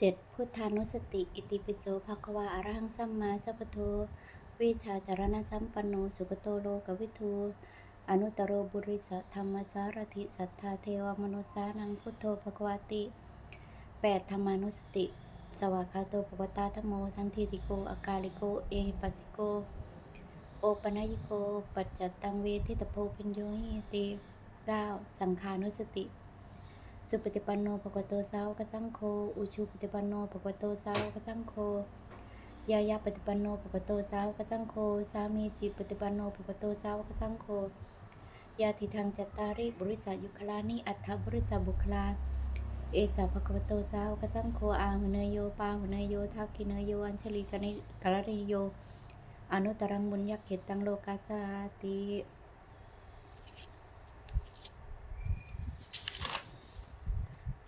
เจ็ดพุทธานุสติ อิติปิโสภควาอรหังสัมมาสัพพโทวิชาจารณะสัมปันโนสุกโตโลกวิทูอนุตตรโรบุริสธรรมสารถิสัทธาเทวมนุษสานังพุทโธภควาติแปดธรรมานุสติ สวากาโตปกตาธโม ทันทีติโกอากาลิโก เอหิปัสสิโก โอปนยิโก ปัจจตังเวทิตโพพิญโยหิติเก้าสังขานุสติ สุปฏิปันโนภควโตสาวกสังโฆอุชุปฏิปันโนภควโตสาวกสังโฆยายาปฏิปันโนภควโตสาวกสังโฆสามีจิปฏิปันโนภควโตสาวกสังโฆยาทิทางจัตตาริบริษัยุคลานิอัฏฐบริษับุคลา เอสาภควโตสาวกสังโฆอาหุเนยโยปาหุเนยโยทักขิเนยโยอัญชลีกนิกรณิโยอนุตรังบุญยักเขตังโลกาสาติ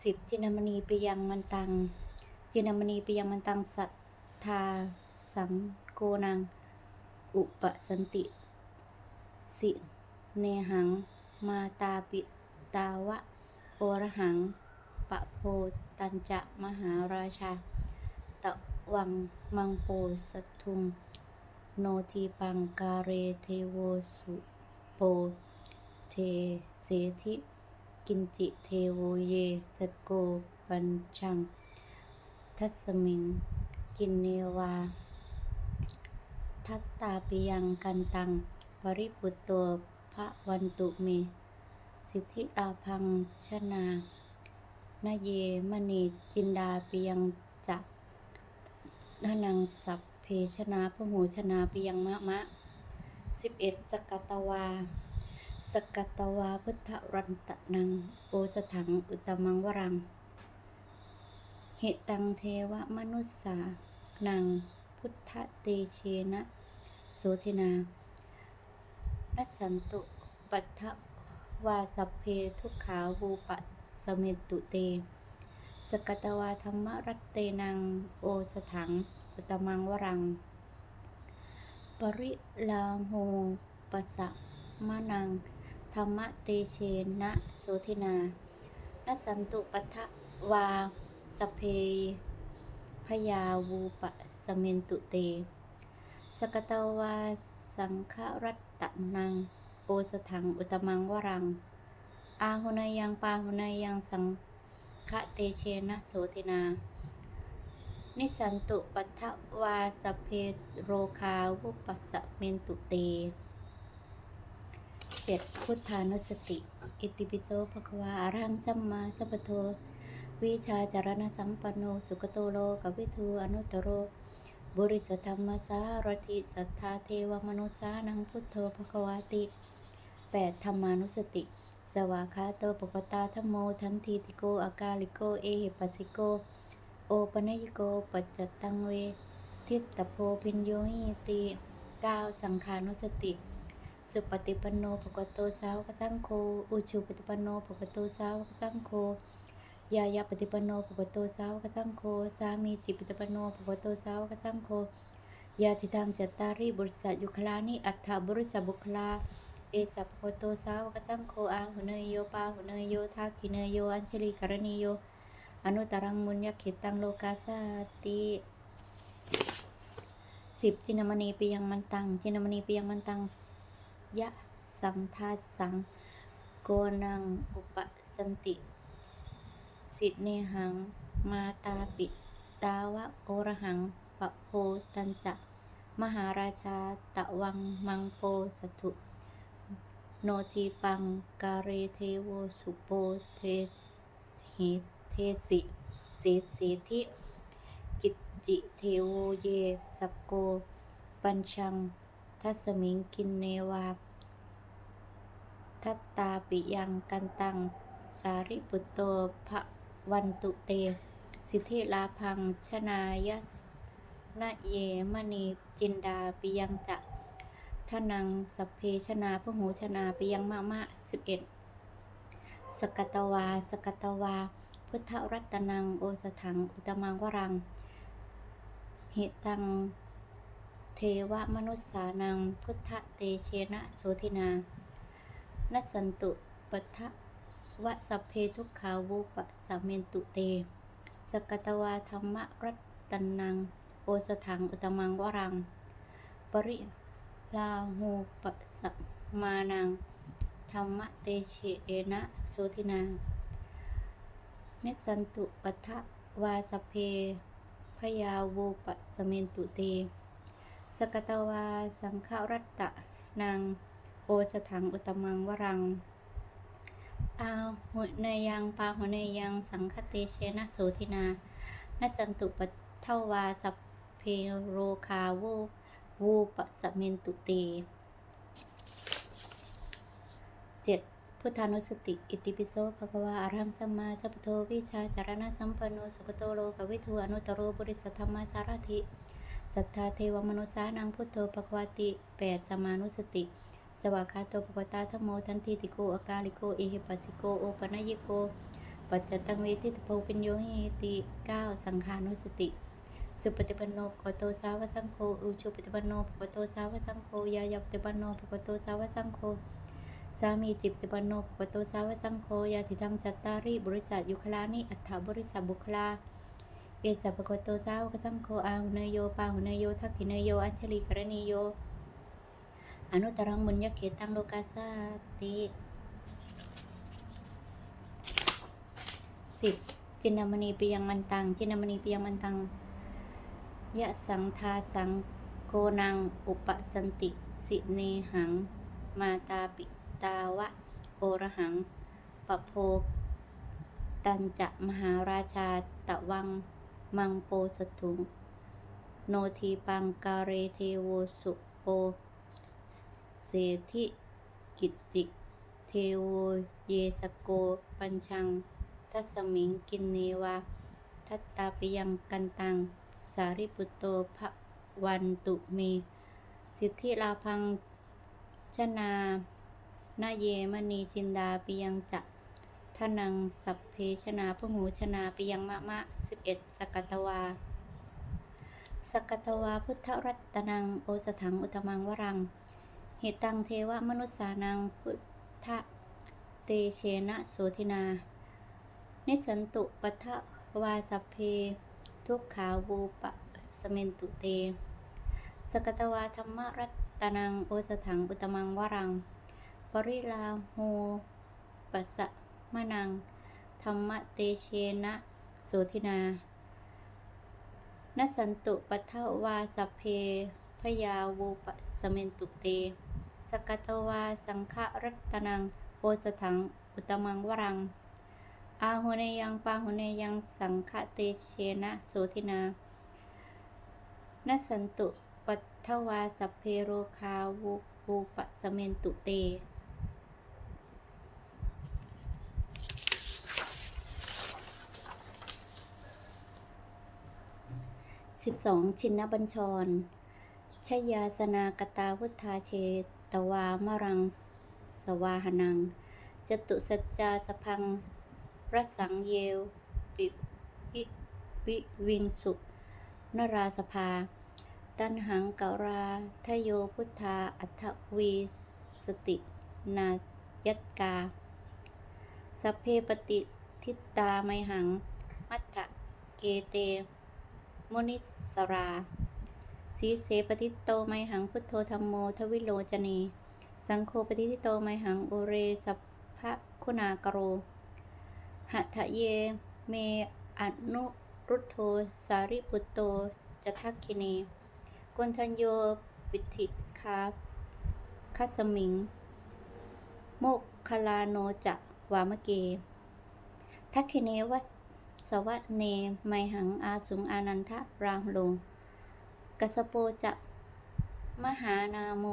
สิบจินามณีไปยังมันตังจินามณีไปยังมันตังสัทธาสังโกนัง อุปสันติ สิเนหัง มาตาปิตาวะ โอรหัง ปะโพตัญจะมหาราชา ตะวังมังโปสัทธุงโนทีปังกาเรเทโวสุโป เทเสธิ กินจิเทโวเยสโกปัญชัง ทัสมิง กินเนวา ทัตตาปิยังกันตัง ปริปุตโตพระวันตุเม สิทธิราพังชนานาเยมณีจินดาปิยังจักทนังสัพเพชนาพหูชนาปิยังมะมะสิบเอ็ดสกตวา สกัตตวาพุทธรันตะนังโอสถังอุตมังวรัง เหตังเทวมนุสสานังพุทธเตเชนะโสเทนา นัสสันตุปัทถวาสัพเพทุกขาวูปสเมตุเต สกัตตวาธรรมรัตเตนังโอสถัง อุตมังวรัง ปริลาโหปสะมานัง ธรรมเตเชนะโสธินานัสสันตุปัทถวาสเพพยาวูปะสเมนตุเต สกตวาสังฆรัตตนัง โอสถังอุตมังวรัง อาหุนายังปาหุนายังสังฆเตเชนะโสธินา นิสันตุปัทวาสเพโรคาวุปสสเมนตุเต เจ็ดพุทธานุสติ อิติปิโสภควาอรังสัมมาสัพพโทวิชาจารณสัมปันโน สุกโตโลกวิทูอนุตตโรบุริสธรรมสารถิสัทธาเทวมนุษสานังพุทโธภควาติแปดธรรมานุสติ สวากขาโตปปตาธโม ทันทีติโก อากาลิโก เอหิปัสสิโก โอปนยิโก ปัจจตังเว ทิตตโพพิญโยหิติเก้าสังขานุสติ สุปฏิปันโนภควโตสาวกสังโฆอุชุปฏิปันโนภควโตสาวกสังโฆยายาปฏิปันโนภควโตสาวกสังโฆสามีจิปฏิปันโนภควโตสาวกสังโฆยาทิทังจัตตาริบริษัทยุคลานิอัฏฐบุริษบุคลาเอสัพพโตสาวกสังโฆอาหุเนยโยปาหุเนยโยทักขิเนยโยอัญชลีกรณีโยอนุตรังมุญยขิตังโลกาสาติสิบจินมณีปียังมันตังจินมณีปียังมันตัง ยะสังทาสังโกนังอุปสันติ สิเนหัง มาตาปิตาวะโอรหังปะโพตัญจะมหาราชาตะวังมังโปสถุโนทีปังกาเรเทโวสุโปเทหิเทสิสีสีทิกิจจิเทโวเยสกโก ปัญชัง ทัสมิงกินเนวา ทัตตาปิยังกันตัง สาริปุตโตภะวันตุเต สิทธิลาพังชนายะนะเยมณีจินดาปิยังจะทนังสพเพชนาพหูชนาปิยังมะมะสิบเอ็ดสกตวา สกตวา พุทธรัตนัง โอสถัง อุตมังวรัง เหตัง เทวมนุษสานังพุทธเตเชนะโสธินา นัสันตุปัทวะสัพเพทุกขาวุปะสมเมนตุเต สกตวาธรรมรัตนนัง โอสถังอุตมังวรัง ปริลาหูปสมานัง ธรรมเตเชเอนะโสทินา เนสสันตุปัทวาสพเพพยาวูปสเมนตุเต สกตวา สังฆรัตตะนางโอสถังอุตมังวรัง อาหุเนยังปาหุเนยังสังคเตเชนะโสทินานัสันตุปัทวาสัพเพโรคาวูวูปสเมนตุเต 7. พุทธานุสติ อิติปิโสภควาอะระหังสัมมาสัพพุทโธวิชาจารณะสัมปันโนสุขโตโลกวิทูอนุตตโรบุริสธรรมสารถิ สัทธาเทวมนุษสานังพุทโธภควาติ 8. สมานุสติ สวากาโตภควตาธรรมโมทันติติโกอากาลิโกเอหิปัสสิโกโอปนยิโก ปัจจตังเวทิตโพปิญโยหิติ 9. สังขานุสติ สุปฏิปันโนภควโตสาวสังโฆอุชุปฏิปันโนภควโตสาวสังโฆยายปฏิปันโนภควโตสาวสังโฆสามีจิปติปันโนภควโตสาวสังโฆยาติทังจัตตาริบริษัทยุคลานิอัฏฐบริษัทบุคลา เอสัพโกโตสาวกสังโฆอาหุเนโยปาหุเนโยทักขิเนโย อัญชลีกรณีโย อนุตรังบุญญเขตังโลกาสาติสิบจินนามณีปิยังมันตัง จินนามณีปิยังมันตัง ยะสังทาสังโกนัง อุปสันติสิเนหัง มาตาปิตาวะ โอระหังปะโพตันจะมหาราชาตะวัง มังโปสถุง โนทีปังกาเรเทโวสุโป เสธิกิจจิเทโวเยสโก ปัญชัง ทัสมิงกินเนวา ทัตตาปิยังกันตัง สาริปุตโตภวันตุเม สิทธิลาพังชนา นาเยมณีจินดาปิยังจะ ทนังสัพเพชนาพหูชนาปิยังมะมะสิบเอ็ดสกัตวา สกัตวาพุทธรัตนังโอสถังอุตมังวรัง เหตังเทวมนุษสานังพุทธเตเชนะโสทินา นิสันตุปัทวาสัพเพ ทุกขาวูปะสเมนตุเต สกตวาธรรมรัตนังโอสถังอุตมังวรัง ปริลาโหปัสสะ มะนัง ธรรมเตเชนะโสทินานัสสันตุปัทถวาสเพพยาวูปสเมนตุเต สกัตวาสังฆรัตนังโอสถังอุตมังวรัง อาหุเนยังปาหุเนยังสังฆเตเชนะโสทินานัสสันตุปัทถวาสเพโรคาวูปูปสเมนตุเต สิบสองชินบัญชร ชยาสนากตาวุทธาเชตวามรังสวาหนัง จตุสัจจาสพังรัสังเยวปิวิวิวิงสุนราสภา ตันหังเการาทโยพุทธาอัทวีสตินายัตกาสเพปฏิทิตาไมหัง มัตถะเกเต มุนิสราสีเสปฏิโตไมหังพุทโธธรรมโมทวิโลจเนสังโฆปฏิทิโตไมหังโอเรสัพพะคุณากโรหัตเยเมอนุรุตโธสาริปุตโตจะทักคิเนกุณทัญโยปิธิคาคัสมิง โมกคลาโนจะวามเก ทักคิเนวัส สวะเนไมหังอาสุงอานันทะรามโลกัสโปจะมหานาโม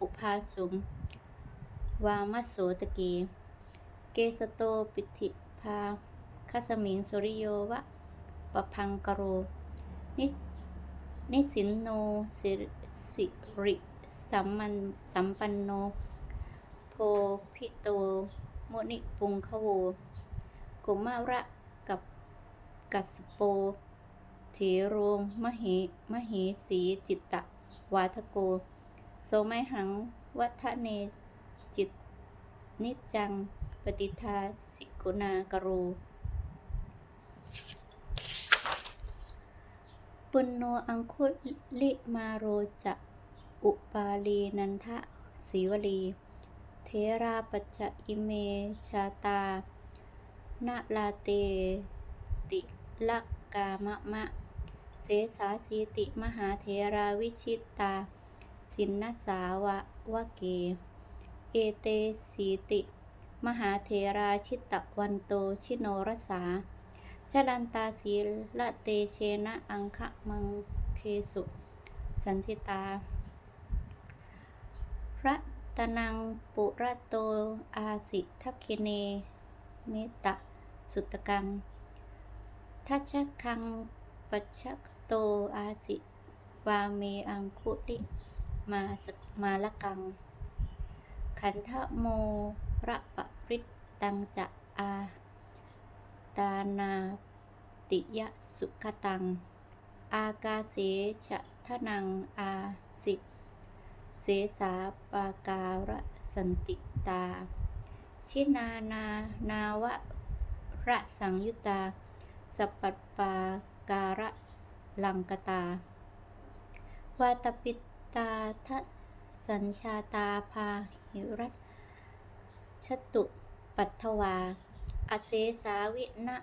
อุภาสุง วามโสตเกเกสโตปิธิพาคัสมิงสุริโยวะปะพังกโรนินิสินโนสิสิริสัมมันสัมปันโน โพพิโต มุนิปุงคโวกุมาระ กัสโปเถโรมเหมเหสีจิตตะวาทโก โสมหัง วัฒเนจิต นิจจัง ปฏิทาสิกุณากโรปุณโนอังคุลิมาโรจะอุปาลีนันทะสีวลี เทราปัจจอิเมชาตานาลาเตติ ลักกามะมะ เสสาสีติมหาเทราวิชิตตา สินนสาวะวะเก เอเตสีติ มหาเทราชิตตวันโตชิโนรสาชลันตาสีละเตเชนะอังคะมังเคสุ สันสิตา พรัตนังปุระโตอาสิทักเคเน เมตะ สุตกัง ทัชคังปัชโตอาสิวาเมอังคุลิมาสมาละกัง ขันธโมระปริตตังจะอาตานาติยสุขตัง อากาเสชะทะนังอาสิเสสาปาการะสันติตา ชินานา นาวะระสังยุตา สปัปปาการะลังกตาวาตปิตาทะสัญชาตาพาหิรัตชตุปัทวา อเสสาวินะ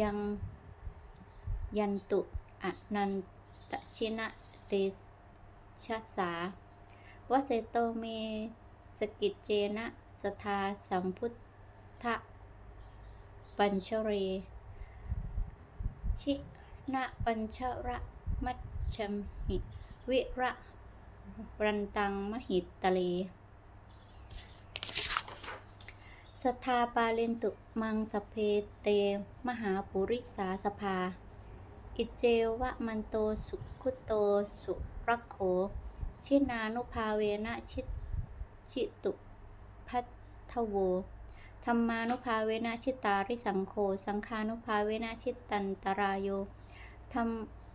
ยังยันตุอนันตชินะเตชะสาวเสโตเมสกิจเจนะสทาสัมพุทธปัญชเร ชินะปัญชระมัชชมิวิระรันตังมหิตตะเลสทธาปาเลนตุมังสเพเต มหาปุริสาสภา อิเจวะมันโตสุขุโตสุรโข ชินานุภาเวนะชิชิตุพัททโว ธรรมานุภาเวนะชิตาริสังโฆสังฆานุภาเวนะชิตันตรายโยธรรม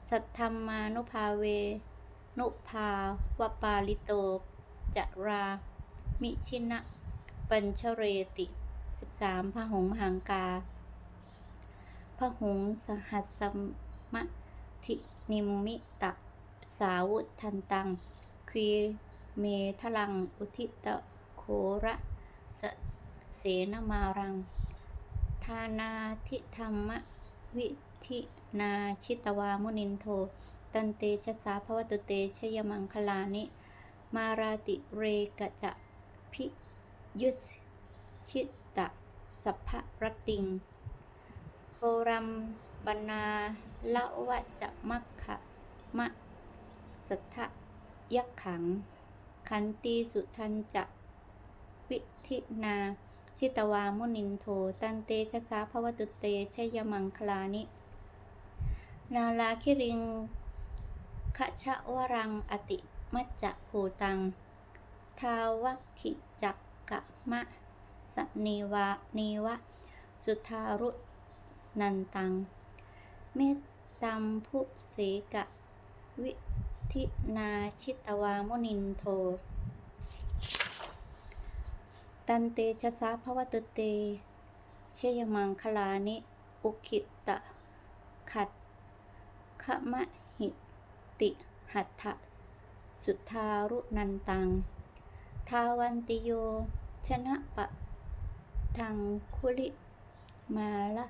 สัทธรรมานุภาเว นุภาวปาลิโตจรา มิชินะปัญชเรติ 13พระหงมหังกาพระหงสหัสมะทินิมมิตะสาวุทันตัง ครีเมทลังอุทิตะโคระสะ เสนมารัง ทานาทิธรรมวิธินาชิตวามุนินโท ตันเตชะสาภวตุเตชยมังคลานิ มาราติเรกะจะพิยุสชิตตะสัพพะรติงโกรัมปนาละวะจะมัคคะมะสัทธะยักขัง ขันตีสุทันจะ วิธินาชิตวามุนินโท ตันเตชะสาภวตุเตชยมังคลานิ นาลาคิริงขชะวรังอติมัจจะโหตัง ทาวคิจักกะมะสนีวะนีวะ สุทารุนันตัง เมตตัมพุเสกะ วิธินาชิตวามุนินโท ตันเตชะสาภวตุเต เชยมังคลานิ อุคิตะ ขัดขมะหิติหัตถะสุทารุนันตัง ทาวันติโย ชนะปะทังคุลิ มาละ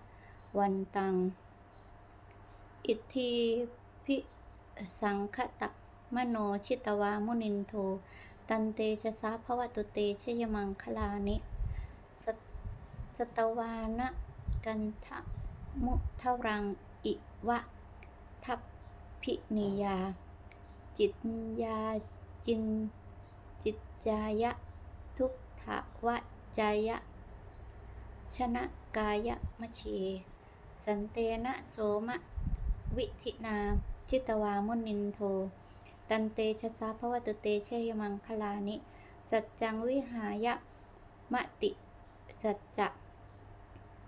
วันตัง อิทธิพิสังคตะมโนชิตวามุนินโท ตันเตชะสาภวตุเตชยมังคลานิสตสตวานะกันทะมุทรังอิวะทัพพินิยา จิตยาจิน จิตจายะ ทุกขวะจายะ ชนะกายะมะเชสันเตนะโสมะ วิธินา ชิตวามุนินโท ตันเตชะสาภวตุเตเชยมังคลานิ สัจจังวิหายะมติสัจจะ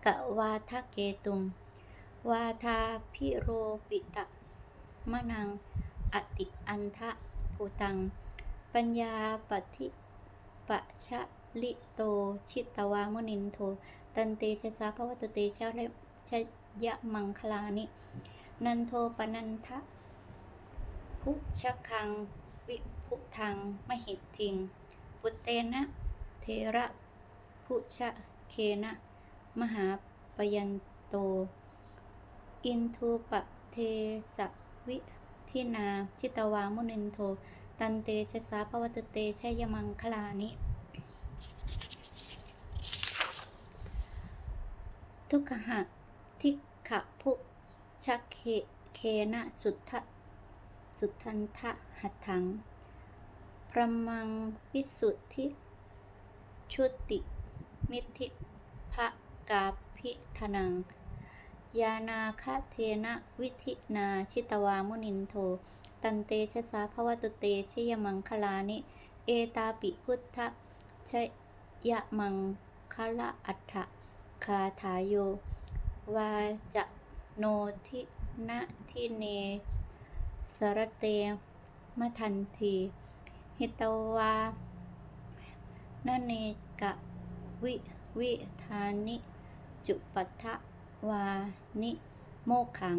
กะวาทะเกตุมวาทาพิโรปิตะมะนัง อติอันทะภูตัง ปัญญาปฏิปะชะลิโตชิตวามุนินโท ตันเตชะสาภวตุเตชะเลชยมังคลานิ นันโทปนันทะ พุชคัง วิพุทังมหิตทิงปุเตนะเทระพุชเคนะ มหาปยันโต อินทูปะเทสะวิทินา ชิตวามุนินโท ตันเตชะสาภวตุเตชยมังคลานิ ทุกขะทิขะภุชะเคเคนะสุทธะ สุทันทะหัตถัง พระมังวิสุทธิ ชุติ มิธิภะกาพิธนัง ยานาคเทนะวิธินาชิตวามุนินโท ตันเตชะสาภวตุเตชยมังคลานิ เอตาปิพุทธชยมังคละอัฏฐคาถาโย วาจะโนทินะทิเน สรเตมทันที หิตวานเนกะวิวิธานิ จุปัฏฐวานิ โมขัง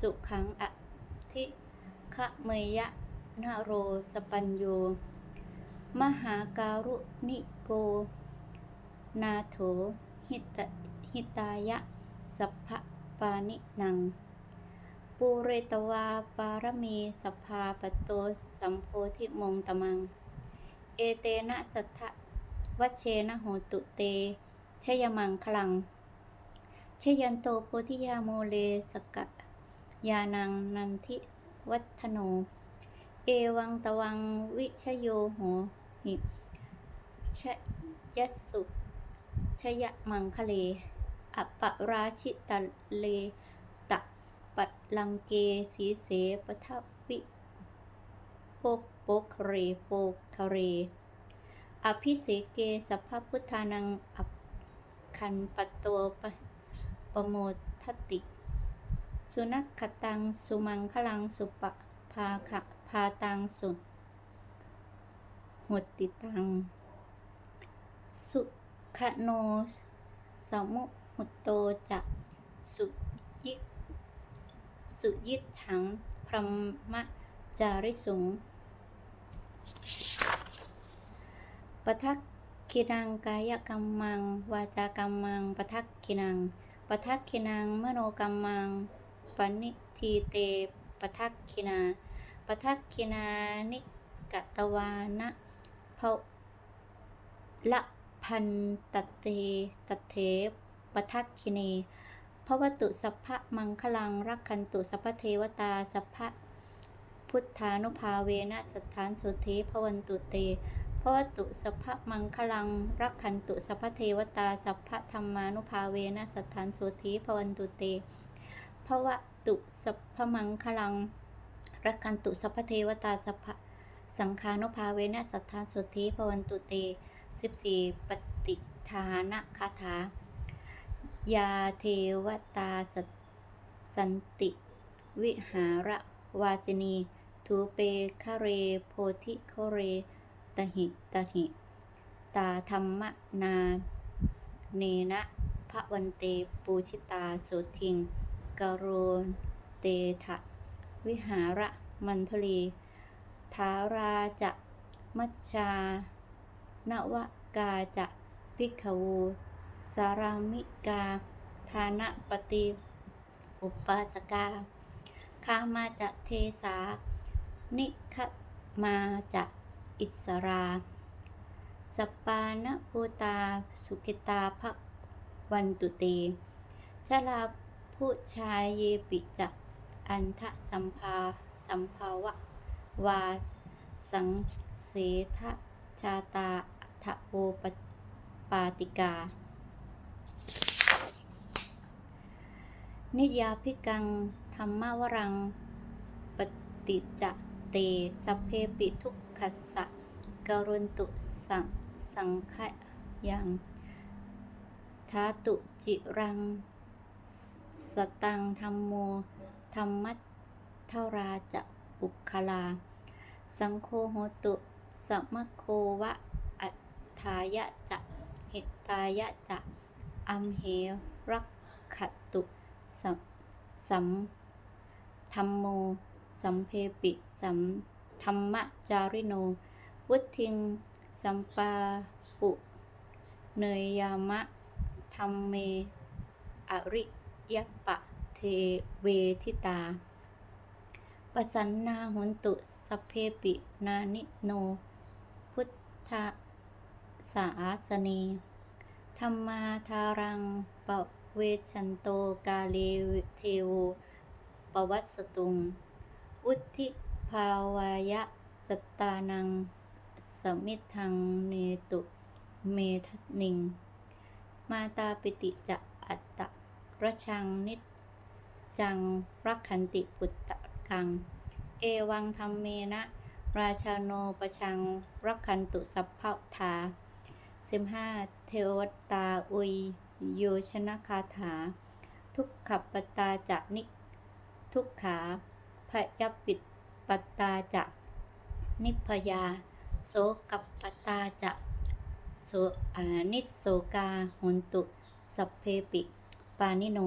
สุขังอะทิคะเมยะนะโรสปัญโย มหาการุณิโก นาโถหิตหิตายะ สัพพปานินัง ปูเรตวาปารมีสภาปโตสัมโพธิมงตมัง เอเตนะสัทธวัชเชนะโหตุเตชยมังคลังชยันโตโพธิยาโมเลสกะยานังนันทิวัฒโน เอวังตวังวิชโยโหหิชยัสสุชยมังคเลอปปราชิตะเล ปัดลังเกสีเสปทวิโปกโปกเรโปคเร อภิเสเกสัพพพุทธานังอัปคันปโตปะปโมทติ สุนัขขตัง สุมังคลัง สุปะภาคะพาตังสุหุตติตัง สุขโน สมุหุตโตจะ สุยิก สุยิถังพรหมจาริสุงปทักขินังกายกรรมัง วาจากรรมังปทักขินังปทักขินังมโนกรรมังปณิทีเตปทักขินาปทักขินานิกตวานะภะละพันตเตตเถปทักขิเน พระวตุสัพพะมังคลังรักขันตุสัพพเทวตาสัพพะพุทธานุภาเวนะสถานสุเทพวันตุเตพระวตุสัพพะมังคลังรักขันตุสัพพเทวตาสัพพะธรรมานุภาเวนะสถานสุเทพวันตุเตพระวตุสัพพะมังคลังรักขันตุสัพพเทวตาสัพพะสังฆานุภาเวนะสัทธานสุทธิพวันตุเต 14 ปฏิทานะคาถา ยาเทวตาสสันติ วิหารวาสินี ทูเปคเรโพธิคเร ตหิตหิ ตาธรรมนาเนนะพระวันเตปูชิตาโสทิงกโรนเตทะวิหารมันทลีทาราจะมัชชานวกาจะพิกขวู สารามิกาทานะปฏิอุปาสกาคามาจะเทสา นิคมาจะอิสราสปานภูตา สุกิตาภวันตุเตชลาผู้ชายเยปิจะอันทะสัมภาสัมภาวะ วาสังเสทชาตาอัฏฐโอปปาติกา นิยาภิกัง ธรรมวรัง ปฏิจเต สัพเพปิทุกขัสสะกรุณตุสังสังขยังทาตุจิรัง สตังธรรมโม ธรรมัตเทาราจะปุคลา สังโฆโหตุสมโควะอัฏฐายะจะหิตายะจะอัมเหรักขตุ สัมสัมธรรมโม สัมเพปิ สัมธรรมจาริโน วุทิง สัมปาปุเนยยามะธรรมเม อริยปะเทเวทิตาปสันนาหุนตุสัพเพปินานิโน พุทธสาสเนธรรมาทารังปะ เวชันโตกาเลเทวปวัสสตุงอุทิภาวายะจตตานังสมิทังเนตุเมทนิง มาตาปิติจะอัตตะระชังนิจจังรักขันติปุตตะกัง เอวังธรรมเมนะ ราชาโนประชังรักขันตุสัพพะทาสิบห้าเทวตาอุย โยชนะคาถา ทุกขปตาจะนิทุกขาพยปิดปตาจะนิพยา โสกับปตาจะโสนิสโสกาหุนตุ สัพเพปิปานิโน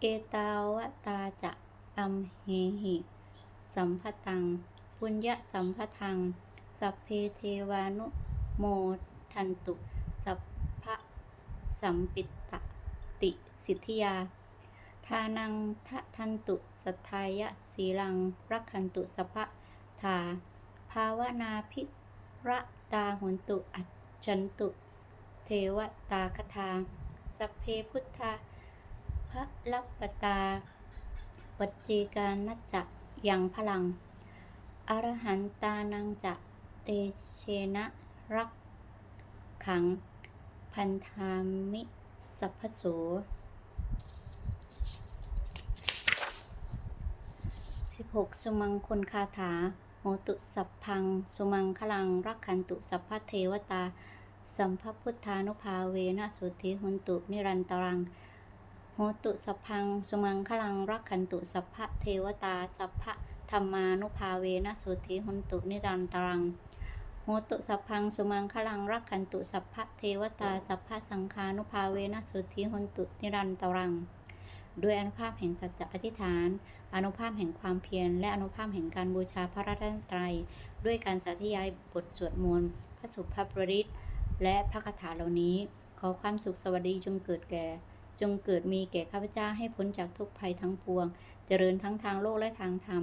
เอตาวตาจะอัมเหหิ สัมภตัง ปุญญสัมภทัง สัพเพเทวานุโมทันตุ สัพพ สัมปิตตติสิทธิยาทานังทะทันตุสัทายะสีลัง รักขันตุสัพพะทา ภาวนาพิระตาหุนตุอัจฉันตุ เทวตาคทา สัพเพพุทธาพระลับปตา ปัจเจกานัจจะยังพลัง อรหันตานังจะเตเชนะรักขัง พันธามิสัพพโส16สุมังคนคาถาโหตุสัพพัง สุมังคลัง รักขันตุสัพพเทวตา สัมภพุทธานุภาเวนะสุทธิหุนตุนิรันตรังโหตุสัพพัง สุมังคลัง รักขันตุสัพพเทวตา สัพพธรรมานุภาเวนะสุทธิหุนตุนิรันตรัง หตุสัพพังสุมังคลังรักขันตุสัพพะเทวตาสัพพะสังฆานุภาเวนะสุทธิหนตุนิรันตรัง ด้วยอนุภาพแห่งสัจจะอธิษฐาน อนุภาพแห่งความเพียร และอนุภาพแห่งการบูชาพระรัตนตรัย ด้วยการสาธยายบทสวดมนต์พระสุภาพริตและพระคาถาเหล่านี้ ขอความสุขสวัสดีจงเกิดแก่ จงเกิดมีแก่ข้าพเจ้าให้พ้นจากทุกภัยทั้งปวง เจริญทั้งทางโลกและทางธรรม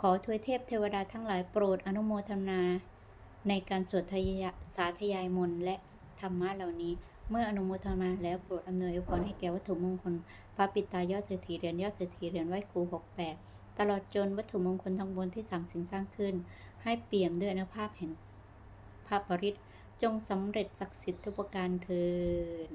ขอทวยเทพเทวดาทั้งหลายโปรดอนุโมทนา ในการสวดทยสาธยายมนต์และธรรมะเหล่านี้ เมื่ออนุโมทนาแล้วโปรดอำนวยอวยพรให้แก่วัตถุมงคล พระปิตายอดเศรษฐีเรียนยอดเศรษฐีเรียนไหวครู68 ตลอดจนวัตถุมงคลทั้งบนที่สั่งสิ่งสร้างขึ้น ให้เปี่ยมด้วยอนุภาพแห่งพระปริศจงสำเร็จศักดิ์สิทธิ์ทุกประการเทิน